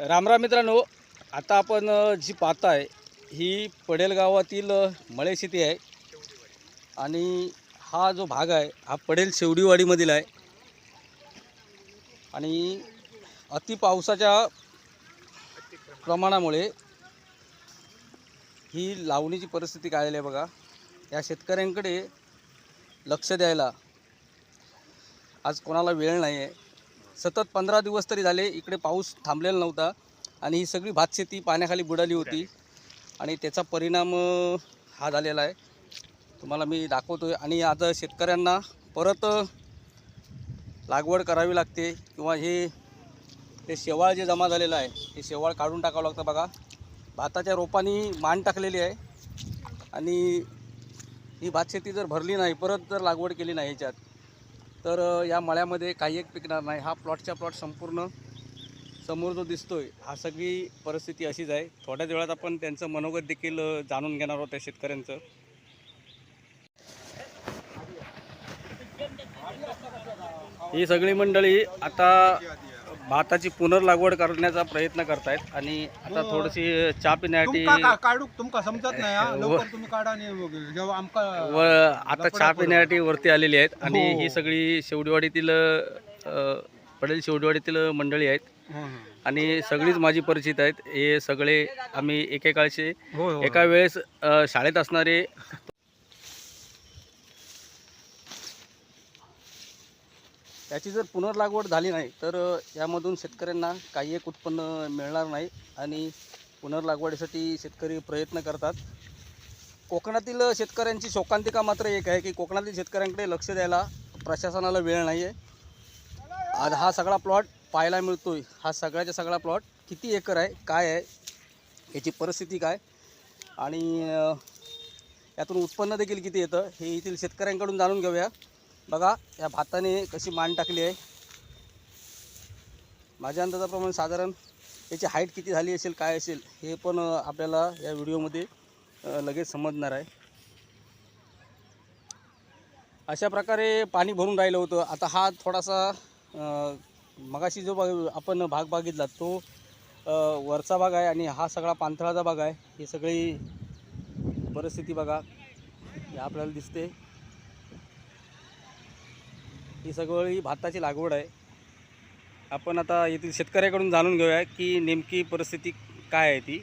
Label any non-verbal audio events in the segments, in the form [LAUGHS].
रामराम मित्रांनो आता आपण जी पाहताय ही पडेल गावातील मळे शेती आहे. आणि हा जो भाग आहे हा पडेल शेवडीवाडीमधील आहे. आणि अति पावसाच्या प्रमाणामुळे ही लावणीची परिस्थिती काय झाली आहे बघा. या शेतकऱ्यांकडे लक्ष द्यायला आज कोणाला वेळ नाही आहे सतत पंधरा दिवस तरी झाले इकडे पाऊस थांबलेला नव्हता. आणि ही सगळी भातशेती पाण्याखाली बुडाली होती. आणि त्याचा परिणाम हा झालेला आहे. तुम्हाला मी दाखवतो आहे आणि आज शेतकऱ्यांना परत लागवड करावी लागते. किंवा हे ते शेवाळ जे जमा झालेलं आहे हे शेवाळ काढून टाकावं लागतं बघा. भाताच्या रोपांनी मान टाकलेली आहे. आणि ही भातशेती जर भरली नाही परत जर लागवड केली नाही ह्याच्यात तर या मळ्यामध्ये काही एक पिकणार नाही. हा प्लॉटच्या प्लॉट संपूर्ण समोर जो दिसतोय हा सगळी परिस्थिती अशीच आहे. थोड्याच वेळात आपण त्यांचं मनोगत देखील जाणून घेणार आहोत त्या शेतकऱ्यांचं. ही सगळी मंडळी आता भाताची पुनर्लागवड करण्याचा प्रयत्न करतायत आणि आता थोडीशी चहा पिण्यासाठी तुमका का- काढू तुमका समजत नाही हा? व- लवकर तुम्ही काढा आणि जेव्हा आमका व आता चहा पिण्यासाठी वरती आलेली आहेत आणि हो. ही सगळी शेवडीवाडीतील अ, पडेल शेवडीवाडीतील मंडळी आहेत हं, हं. आणि सगळीच माझी परिचित आहेत हे सगळे आम्ही एकेकाळचे. एका वेळेस अ, शाळेत असणारे याची जर पुनर्लागवड झाली नाही तर यामधून शेतकऱ्यांना काही एक उत्पन्न मिळणार नाही आणि पुनर्लागवडीसाठी शेतकरी प्रयत्न करतात. कोकणातील शेतकऱ्यांची शोकांतिका मात्र एक आहे की कोकणातील शेतकऱ्यांकडे लक्ष द्यायला प्रशासनाला वेळ नाही आहे आज हा सगळा प्लॉट पाहायला मिळतोय. हा सगळ्याचा सगळा प्लॉट किती एकर आहे काय आहे याची परिस्थिती काय आणि यातून उत्पन्न देखील किती येतं हे येथील शेतकऱ्यांकडून जाणून घेऊया. बघा या भाताने कशी मान टाकली आहे. माझ्या अंदाजाप्रमाणे साधारण याची हाईट किती झाली असेल काय असेल हे पण आपल्याला या व्हिडिओमध्ये लगेच समजणार आहे. अशा प्रकारे पाणी भरून राहिलं होतं. आता हा थोडासा मगाशी जो भाग आपण भाग बघितला तो वरचा भाग आहे आणि हा सगळा पांथळाचा भाग आहे. ही सगळी परिस्थिती बघा हे आपल्याला दिसते. ही सगळी भाताची लागवड आहे. आपण आता येथील शेतकऱ्याकडून जाणून घेऊया की नेमकी परिस्थिती काय आहे ती.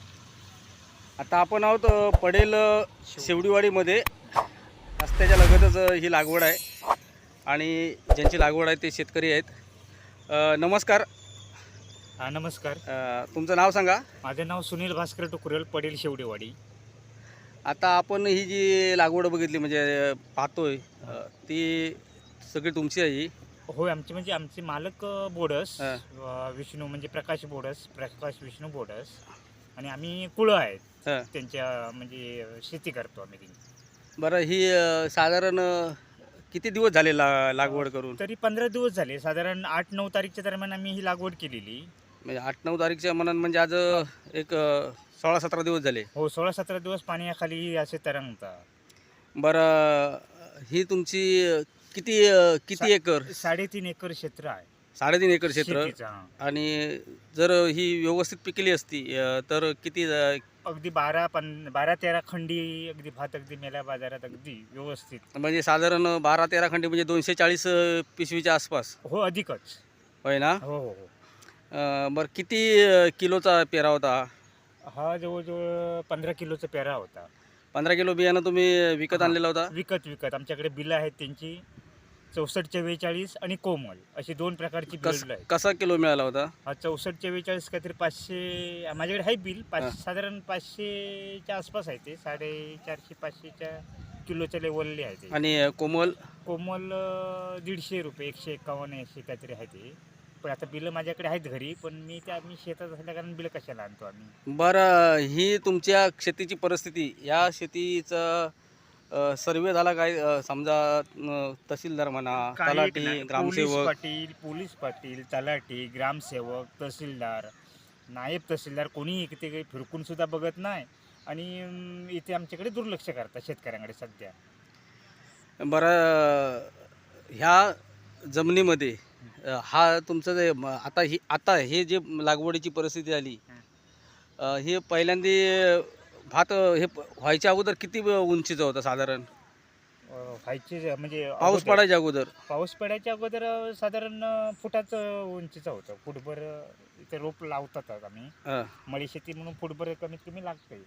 आता आपण आहोत पडेल शेवडीवाडीमध्ये. रस्त्याच्या लगतच ही लागवड आहे आणि ज्यांची लागवड आहे ते शेतकरी आहेत. नमस्कार. हा नमस्कार. तुमचं नाव सांगा. माझं नाव सुनील भास्कर टुकुरेल पडेल शेवडेवाडी. आता आपण ही जी लागवड बघितली म्हणजे पाहतोय ती सगळी तुमची आहे ही? होय आमचे म्हणजे आमचे मालक अ, बोडस हा. अ, विष्णू म्हणजे प्रकाश बोडस प्रकाश विष्णू बोडस. आणि आम्ही कुळं आहेत. हं. त्यांच्या म्हणजे शेती करतो आम्ही ती बरं ही अ, साधारण अ, किती दिवस झाले ला लागवड करून? तरी पंधरा दिवस झाले. साधारण आठ नऊ तारीखच्या दरम्यान आम्ही ही लागवड केलेली. म्हणजे आठ नऊ तारीखच्या मनात म्हणजे आज अ, एक अ, सोळा सतरा दिवस झाले. हो सोळा सतरा दिवस पाण्याखाली असे तरंगता बरं ही तुमची अ, किती अ, किती एकर? साडेतीन एकर क्षेत्र आहे. साडेतीन एकर क्षेत्र? शेतीचं, हा. आणि जर ही व्यवस्थित पिकली असती अ, तर किती अ, अगदी बारा पं बारा तेरा खंडी अगदी भात अगदी मेल्या बाजारात अगदी व्यवस्थित. म्हणजे साधारण बारा तेरा खंडी म्हणजे दोनशे चाळीस पिशवीच्या आसपास? हो अधिकच. होय ना? हो हो हो. अ, बरं किती अ, किलोचा पेरा होता? हा जवळजवळ पंधरा किलोचा पेरा होता. पंधरा किलो बियाणं तुम्ही विकत. आणलेला होता? विकत विकत. आमच्याकडे बिलं आहेत त्यांची. चौसष्ट चव्वेचाळीस आणि कोमल. अशी दोन प्रकारची कस बिल आहेत. कसा किलो मिळाला होता? हा चौसष्ट चव्वेचाळीस काहीतरी पाचशे माझ्याकडे आहे बिल. पाच साधारण पाचशेच्या आसपास आहे ते. साडेचारशे पाचशेच्या किलोच्या लेवलले आहे ते. आणि कोमल? कोमल अं, दीडशे रुपये एकशे एकावन्न एकशे काहीतरी आहे ते. पण आता बिलं माझ्याकडे आहेत घरी पण मी त्या मी शेतात असल्या कारण बिलं कशाला आणतो आम्ही? बरं ही तुमच्या शेतीची परिस्थिती या शेतीचा सर्वे झाला काय? अ, समजा अ, तहसीलदार म्हणा काही तलाठी नाही. पोलीस ग्रामसेवक पाटील पोलीस पाटील तलाठी ग्रामसेवक तहसीलदार नायब तहसीलदार कोणी इथे काही फिरकून सुद्धा बघत नाही आणि अं, इथे आमच्याकडे दुर्लक्ष करतात शेतकऱ्यांकडे सध्या. बरं ह्या जमिनीमध्ये हा तुमचं जे म- आता ही आता हे जे लागवडीची परिस्थिती आली अ, हे पहिल्यांदा भात अ, हे प- व्हायच्या अगोदर किती उंचीचं होतं साधारण? अं, व्हायचे जे- म्हणजे पाऊस अगोदर- पडायच्या अगोदर. पाऊस पडायच्या अगोदर अं, साधारण अं, फुटाच उंचीचा होतं. फुटभर अं, इथे रोप लावतात आम्ही. मळी शेती म्हणून फुटभर कमीत कमी लागतंय.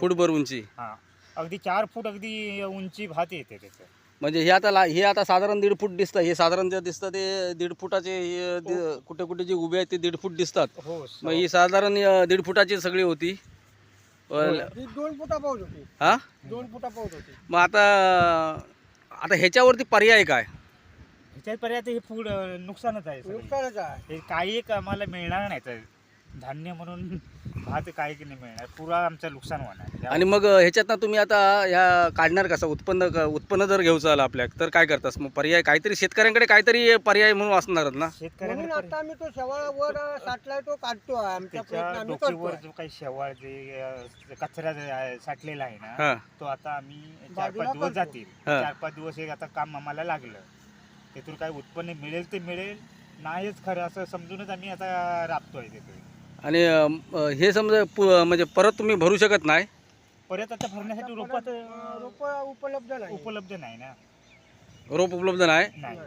फुटभर उंची. हा. अगदी चार फूट अगदी उंची भात येते त्याचं. म्हणजे हे आता ला हे आता साधारण दीड फूट दिसतं. हे साधारण जे दिसतं ते दीड फुटाचे हे दि- कुठे कुठे जे उभे आहेत ते दीड फूट दिसतात. हो मग ही साधारण अ, दीड फुटाची सगळी होती. ती दोन फुटा पाऊस होती. हा? दोन फुटा पाऊस होती. मग आता आता ह्याच्यावरती पर्याय काय? ह्याच्यात पर्यंत हे फूड नुकसानच आहे सगळं. नुकसानच आहे. हे काही एक आम्हाला मिळणार नाही तर. धान्य म्हणून [LAUGHS] भात काही की नाही मिळणार. पुरा आमचं नुकसान होणार. आणि मग ह्याच्यातनं तुम्ही आता ह्या काढणार कसं उत्पन्न क- उत्पन्न जर घ्यायचं आलं आपल्या तर काय करतास? मग पर्याय काहीतरी शेतकऱ्यांकडे काहीतरी पर्याय म्हणून असणारच ना? म्हणून शेतकऱ्यांना आता आम्ही तो साठलाय तो काढतो आहे आमचा प्रयत्न त्याच्या आम्ही डोकीवर करतो जो काही शेवाळ जे अं, कचरा जे आहे, साठलेला आहे ना हा. तो आता आम्ही चार बाजूला पाच दिवस करतो. जातील. हा. चार पाच दिवस हे आता काम आम्हाला लागलं. त्यातून काय उत्पन्न मिळेल ते मिळेल. नाहीच खरं असं समजूनच आम्ही आता राबतोय तिथे. आणि अं, हे समजा पु- म्हणजे परत तुम्ही भरू शकत नाही? परत आता भरण्यासाठी रोपात रोप उपलब्ध नाही उपलब्ध नाही ना. रोप उपलब्ध नाही? नाही.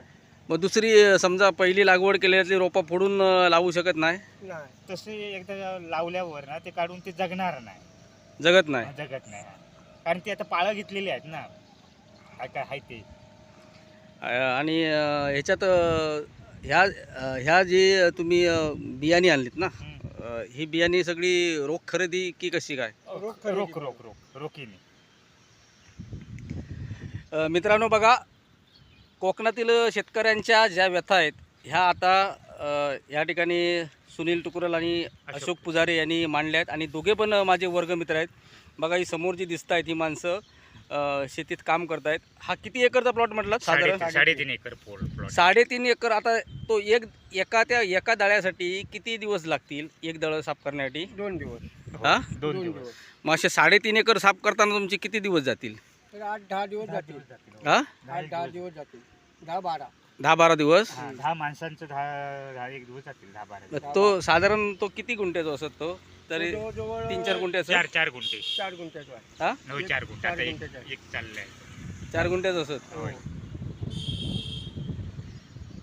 मग दुसरी अं, समजा पहिली लागवड केलेली रोपं फोडून अं, लावू शकत नाही? नाही तसे एकदा लावल्यावर ना ते काढून ते जगणार नाही. जगत नाही? जगत नाही. कारण ते आता पाळं घेतलेली आहेत ना. काय काय आहे ते. अं, आणि अं, ह्याच्यात अं, ह्या अं, ह्या जे तुम्ही अं, बियाणे आणलीत ना हम्म. अं, ही बियाणे सगळी रोख खरेदी की कशी काय? रोख रोख रोख रोख. रोखीने. अ, मित्रांनो बघा कोकणातील शेतकऱ्यांच्या ज्या व्यथा आहेत ह्या आता अ, या ठिकाणी सुनील टुकुरल आणि अशोक पुजारे यांनी मांडल्या आहेत आणि दोघे पण माझे वर्गमित्र आहेत. बघा ही समोर जी दिसत आहेत ही माणसं. अ, शेतीत काम करतायत. हा किती एकरचा प्लॉट म्हटला साधारण? साडे- साडेतीन एकर पोल प्लॉट साडेतीन एकर. आता तो एक एका त्या एका दळ्यासाठी किती दिवस लागतील एक दळं साफ करण्यासाठी? दोन दिवस. हा? दोन दिवस. मग असे साडेतीन एकर साफ करताना तुमचे किती दिवस जातील? तर आठ दहा दिवस दहा जातील दिवस जातील. हा? आठ दहा दिवस जातील. दहा बारा. दहा बारा दिवस? हा, दहा माणसांचं दहा दहा एक दिवस जातील दहा बारा दिवस. तो साधारण तो किती गुंठ्याचा असत तो? तरी जवळजवळ तीन चार गुंठे असत चार चार गुंठे. चार गुंठ्याचा आहे. हा? हो चार गुंठे. चार आता एक गुंठ्याचं आहे. एक चाललंय. चार गुंठ्याच असत? होय.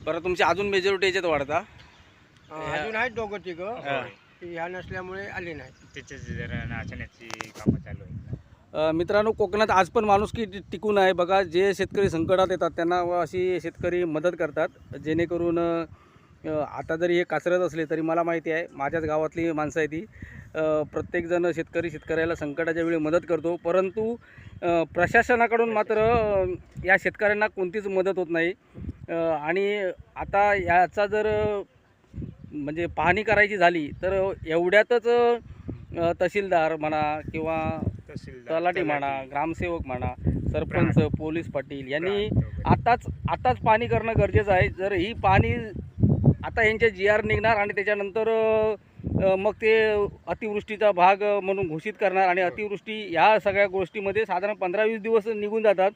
बरं तुमची अजून मेजॉरिटी याच्यात वाढता? हा, अजून आहेत दोघं तिघं. हा. होय. ती ह्या नसल्यामुळे आले नाही त्याचे जरा नाचण्याची कामं चालू आहेत. अ, मित्रांनो कोकणात आज पण माणूस की टिकून आहे. बघा जे शेतकरी संकटात येतात त्यांना अशी शेतकरी मदत करतात जेणेकरून आता जरी हे कासरत असले तरी मला माहिती आहे माझ्याच गावातली माणसं आहे ती. प्रत्येकजण शेतकरी शेतकऱ्याला संकटाच्या वेळी मदत करतो परंतु प्रशासनाकडून मात्र या शेतकऱ्यांना कोणतीच मदत होत नाही. आणि आता याचा जर म्हणजे पाहणी करायची झाली तर एवढ्यातच तहसीलदार म्हणा किंवा तलाठी म्हणा ग्रामसेवक म्हणा सरपंच पोलीस पाटील यांनी. आताच आताच पाणी करणं गरजेचं आहे जर ही पाणी आता यांचे जी आर निघणार आणि त्याच्यानंतर मग ते अतिवृष्टीचा भाग म्हणून घोषित करणार आणि. अतिवृष्टी ह्या सगळ्या गोष्टीमध्ये साधारण पंधरा वीस दिवस निघून जातात.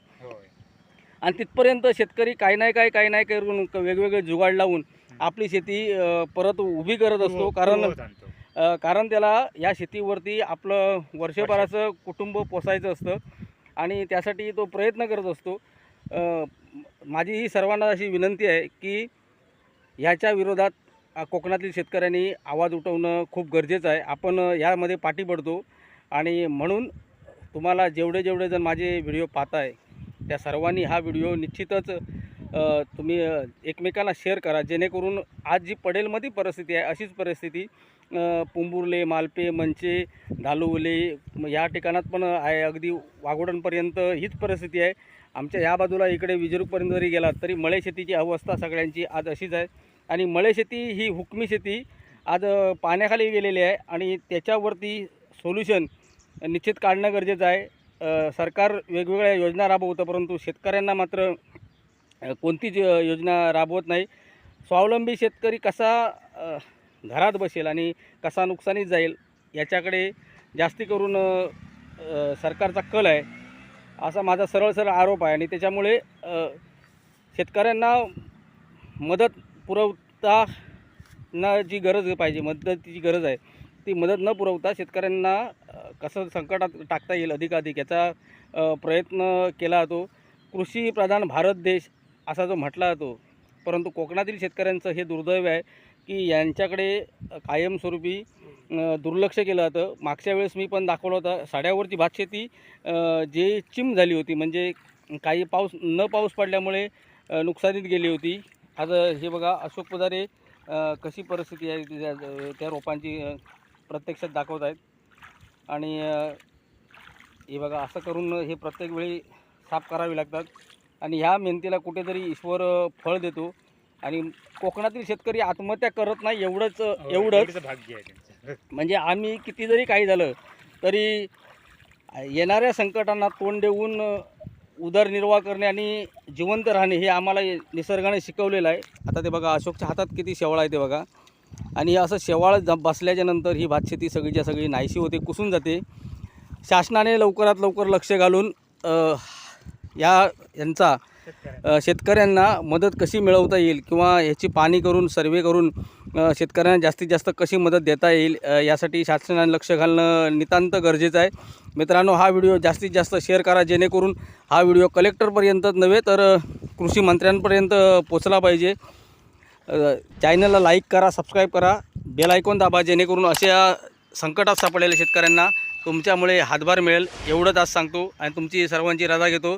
आणि तिथपर्यंत शेतकरी काही नाही काही काही नाही करून वेगवेगळे जुगाड लावून आपली शेती परत उभी करत असतो पूर्व- कारण पूर्ववत आणतो. अ, कारण त्याला या शेतीवरती आपलं वर्षभराचं कुटुंब पोसायचं असतं आणि त्यासाठी तो प्रयत्न करत असतो. माझी ही सर्वांना अशी विनंती आहे की ह्याच्या विरोधात कोकणातील शेतकऱ्यांनी आवाज उठवणं खूप गरजेचं आहे. आपण यामध्ये पाठी पडतो आणि म्हणून तुम्हाला जेवढे जेवढे जण माझे व्हिडिओ पाहताय त्या सर्वांनी हा व्हिडिओ निश्चितच तुम्ही एकमेकांना शेअर करा. जेणेकरून आज जी पडेलमध्ये परिस्थिती आहे अशीच परिस्थिती पुंबुर्ले मालपे मंचे धालुवले या ठिकाणात पण आहे. अगदी वाघोडणपर्यंत हीच परिस्थिती आहे. आमच्या या बाजूला इकडे विजरूपर्यंत जरी गेलात तरी मळे शेतीची अवस्था सगळ्यांची आज अशीच आहे. आणि मळे शेती ही हुकमी शेती आज पाण्याखाली गेलेली आहे आणि त्याच्यावरती सोल्युशन निश्चित काढणं गरजेचं आहे. सरकार वेगवेगळ्या योजना राबवतं परंतु शेतकऱ्यांना मात्र कोणतीच योजना राबवत नाही. स्वावलंबी शेतकरी कसा घरात बसेल आणि कसा नुकसानीत जाईल याच्याकडे जास्ती करून सरकारचा कल आहे असा माझा सरळ सरळ आरोप आहे. आणि त्याच्यामुळे शेतकऱ्यांना मदत पुरवता ना जी गरज पाहिजे मदतीची गरज आहे ती मदत न पुरवता शेतकऱ्यांना कसं संकटात टाकता येईल अधिकाधिक याचा प्रयत्न केला जातो. कृषीप्रधान भारत देश असा जो म्हटला जातो परंतु कोकणातील शेतकऱ्यांचं हे दुर्दैव आहे की यांच्याकडे कायमस्वरूपी दुर्लक्ष केलं जातं. मागच्या वेळेस मी पण दाखवलं होतं साड्यावरती भातशेती शेती जे चिम झाली होती म्हणजे काही पाऊस न पाऊस पडल्यामुळे नुकसानीत गेली होती. आज हे बघा अशोक पुजारे कशी परिस्थिती आहे त्या त्या रोपांची प्रत्यक्षात दाखवत आहेत. आणि हे बघा असं करून हे प्रत्येक वेळी साफ करावे लागतात. आणि ह्या मेहनतीला कुठेतरी ईश्वर फळ देतो. आणि कोकणातील शेतकरी आत्महत्या करत नाही एवढंच हो, एवढंच. भाग्य आहे [LAUGHS] म्हणजे आम्ही किती जरी काही झालं तरी येणाऱ्या संकटांना तोंड देऊन उदरनिर्वाह करणे आणि जिवंत राहणे हे आम्हाला निसर्गाने शिकवलेलं आहे. आता ते बघा अशोकच्या हातात किती शेवाळ आहे ते बघा. आणि असं शेवाळ ज बसल्याच्या नंतर ही भातशेती सगळीच्या सगळी नाहीशी होते कुसून जाते. शासनाने लवकरात लवकर लक्ष घालून या यांचा शेतकऱ्यांना मदत कशी मिळवता येईल किंवा ह्याची पाणी करून सर्वे करून शेतकऱ्यांना जास्तीत जास्त कशी मदत देता येईल यासाठी शासनाने लक्ष घालणं नितांत गरजेचं आहे. मित्रांनो हा व्हिडिओ जास्तीत जास्त शेअर करा जेणेकरून हा व्हिडिओ कलेक्टरपर्यंतच नव्हे तर कृषी मंत्र्यांपर्यंत पोचला पाहिजे. चॅनलला लाईक करा सबस्क्राईब करा बेल आयकॉन दाबा जेणेकरून अशा संकटात सापडलेल्या शेतकऱ्यांना तुमच्यामुळे हातभार मिळेल. एवढंच आज सांगतो आणि तुमची सर्वांची रजा घेतो.